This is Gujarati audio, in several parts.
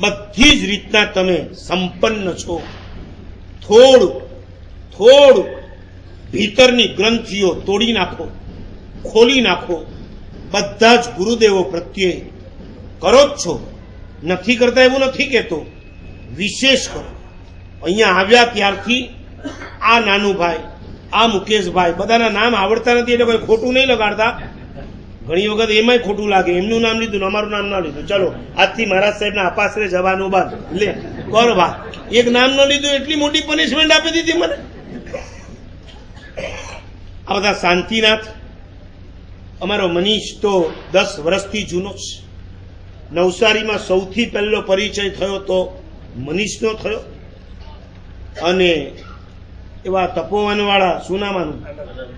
બધી જ રીતના તમે સંપન્ન છો. થોડું થોડું ભીતરની ગ્રંથિઓ તોડી નાખો, ખોલી નાખો. બધા જ ગુરુદેવો પ્રત્યે કરો જ છો. નથી કરતા એવું નથી કહેતો. વિશેષ કરો. અહીંયા આવ્યા ત્યારથી આ નાનુભાઈ, આ મુકેશભાઈ, બધાના નામ આવડતા નથી એટલે કોઈ ખોટું નહીં લગાડતા. ઘણી વખત એમાંય ખોટું લાગે. એમનું નામ લીધું અમારું નામ ના લીધું. ચલો, આજથી મહારાજ સાહેબના અપાશ્રે જવાનું બાદ. લે, કર ભા એક નામ ન લીધું, એટલી મોટી પનિશમેન્ટ આપી દીધી મને. આ બધા શાંતિનાથ, અમારો મનીષ તો દસ વર્ષથી જૂનો છે. નવસારીમાં સૌથી પહેલો પરિચય થયો તો મનીષનો થયો. અને એવા તપોવનવાળા સુનામાનું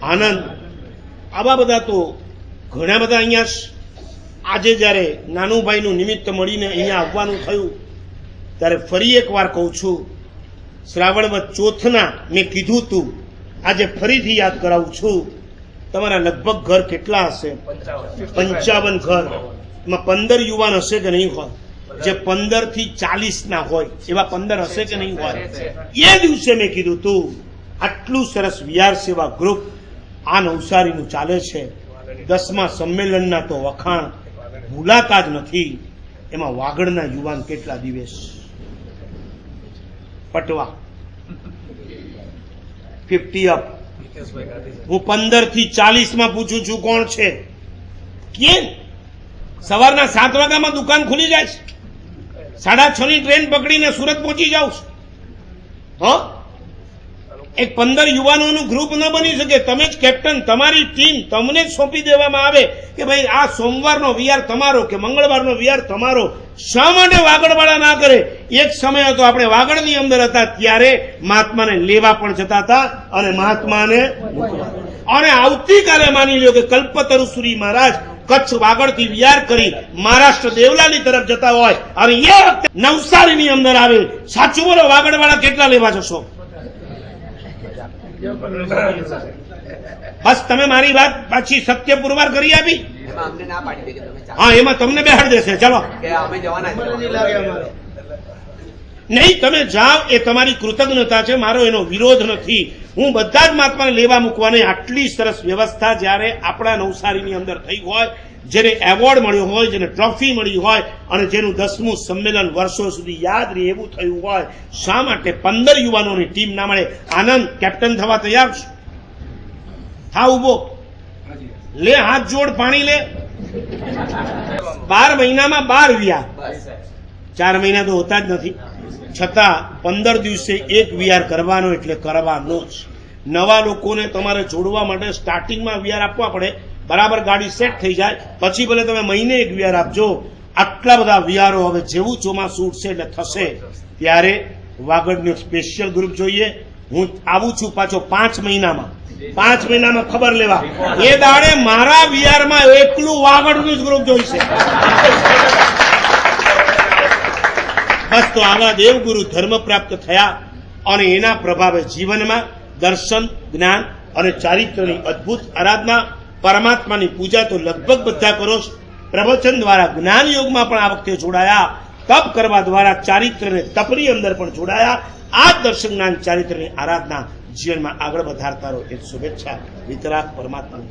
આનંદ. આવા બધા તો ઘણા બધા અહીંયા આજે જ્યારે નાનુભાઈનું નિમિત્ત મળીને અહીંયા આવવાનું થયું, ત્યારે ફરી એકવાર કહું છું શ્રાવણમાં ચોથના મેં કીધું તું, આજે ફરીથી યાદ કરાવું છું, તમારા લગભગ ઘર કેટલા હશે? પંચાવન ઘર. એમાં પંદર યુવાન હશે કે નહીં હોય? જે પંદરથી ચાલીસ ના હોય, એવા પંદર હશે કે નહીં હોય? એ દિવસે મેં કીધું તું, આટલું સરસ વિહાર સેવા ગ્રુપ આ નવસારીનું ચાલે છે. દસમા સંમેલનના તો વખાણ ભૂલાતા જ નથી. એમાં વાગડના યુવાન કેટલા દિવસ? પટવા. Fifty up. હું પંદરથી ચાલીસમાં પૂછું છું કોણ છે? કેમ સવારના સાત વાગ્યામાં દુકાન ખુલી જાય છે. સાડા છ ની ટ્રેન પકડીને સુરત પહોંચી જાઉં છું. હો? એક પંદર યુવાનોનું ગ્રુપ ન બની શકે. તમે જ કેપ્ટન તમારી ટીમ તમને સોંપી દેવામાં આવે કે ભાઈ આ સોમવારનો વિહાર તમારો કે મંગળવારનો વિહાર તમારો. શા માટે વાગડવાળા ના કરે? એક સમય હતો આપણે વાગડની અંદર હતા, ત્યારે મહાત્માને લેવા પણ જતા હતા અને મહાત્માને. અને આવતીકાલે માની લ્યો કે કલ્પતરુ શ્રી મહારાજ કચ્છ વાગડથી વિયાર કરી મહારાષ્ટ્ર દેવલાની તરફ જતા હોય અને એ વખતે નવસારીની અંદર આવે સાચું બોલો, વાગડવાળા કેટલા લેવા જશો? બસ તમે મારી વાત પાછી સત્ય પુરવાર કરી આપી? એમાં અમને ના પાડી દે કે તમે ચાલો. હા એમાં તમને બેહાડ દેશે. ચલો. નહીં તમે જાઓ એ તમારી કૃતજ્ઞતા છે મારો એનો વિરોધ નથી. હું બધા જ મહાત્માને લેવા મૂકવાની આટલી સરસ વ્યવસ્થા જ્યારે આપણા નવસારીની અંદર થઈ હોય જેને એવોર્ડ મળ્યો હોય જેને ટ્રોફી મળી હોય અને જેનું દસમું સંમેલન વર્ષો સુધી યાદ રહે એવું થયું હોય, શા માટે પંદર યુવાનોની ટીમ ના મળે? આનંદ કેપ્ટન થવા તૈયાર છું? હા ઊભો લે, હાથ જોડ, પાણી લે. બાર મહિનામાં બાર વ્યા. ચાર મહિના તો હોતા જ નથી. છતાં પંદર દિવસે એક વીઆર કરવાનો એટલે કરવાનો જ. નવા લોકોને તમારે જોડવા માટે સ્ટાર્ટિંગમાં વીઆર આપવા પડે. બરાબર ગાડી સેટ થઈ જાય. પછી ભલે તમે મહિને એક વિયાર આપજો. આટલા બધા વિયારો હવે જેવું ચોમાસું ઉઠશે એટલે થશે. ત્યારે વાગડનું સ્પેશિયલ ગ્રુપ જોઈએ. હું આવું છું પાછો પાંચ મહિનામાં. પાંચ મહિનામાં ખબર લેવા. એ દાડે મારા વિયારમાં એકલું વાગડનું જ ગ્રુપ જોઈશે. બસ તો આવા દેવગુરુ ધર્મ પ્રાપ્ત થયા અને એના પ્રભાવે જીવનમાં દર્શન, જ્ઞાન અને ચારિત્ર્યની અદ્ભુત આરાધના પરમાત્માની પૂજા તો લગભગ બધા કરો છો. પ્રવચન દ્વારા જ્ઞાન યોગમાં પણ આ વખતે જોડાયા. તપ કરવા દ્વારા ચારિત્ર્ય અને તપની અંદર પણ જોડાયા. આ દર્શન જ્ઞાન ચારિત્ર્યની આરાધના જીવનમાં આગળ વધારતા રહો. એ શુભેચ્છા વિતરાક પરમાત્માની